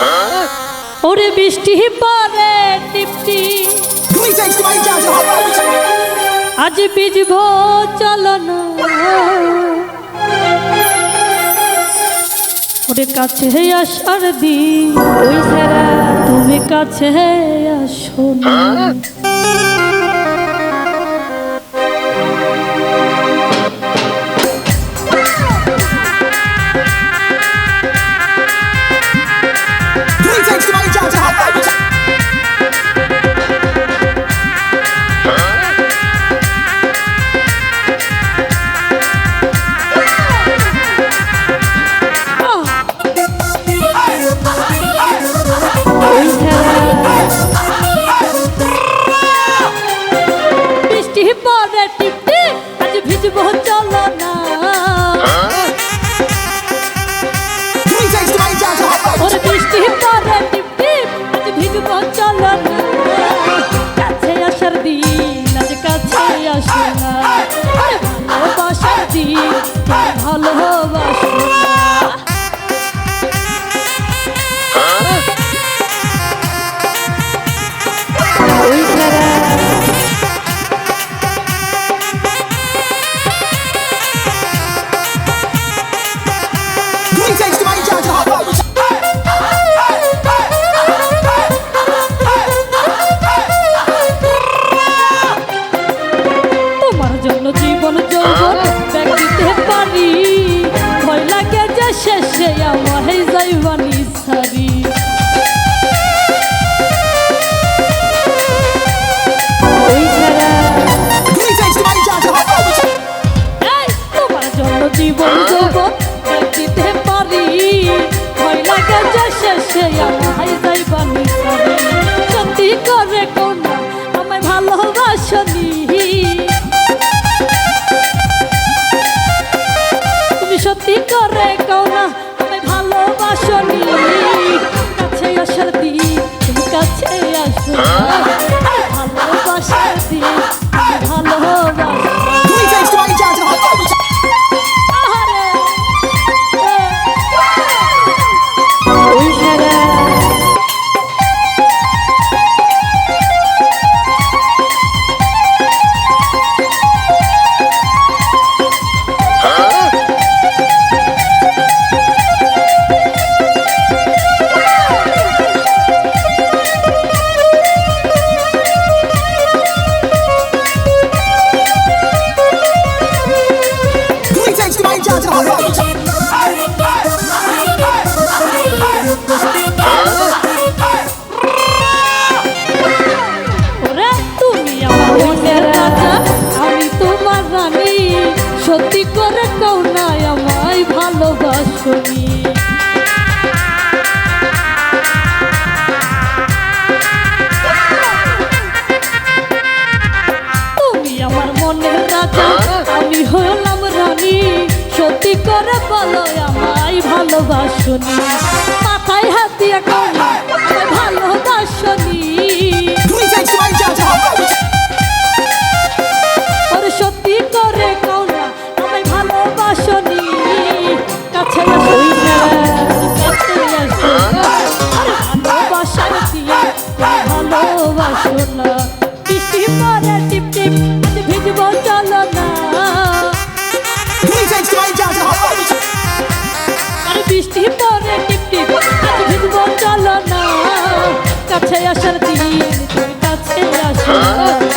হ্যাঁ? ওরে বৃষ্টি পরে টিপটি আজ বিজব চলন ওরে কাছে আসার দি ওই সারা তুমি কাছে আসো না। হ্যাঁ? পারি জীবন যৌবন দিতে পারি। ভয় লাগা যা শেষে আমায় যাইবানি সত্যি করে Huh? ছবি তুমি আমার মনে রাজা আমি হলাম রানী। সত্যি করে বলো আমায় ভালোবাসুনি। চলো না বৃষ্টি পরে টিপ টিপ আজ ভিজব চলো না আরে বৃষ্টি পরে টিপ টিপ আজ ভিজব চলো না কাছে আসার দিন কাছে আসার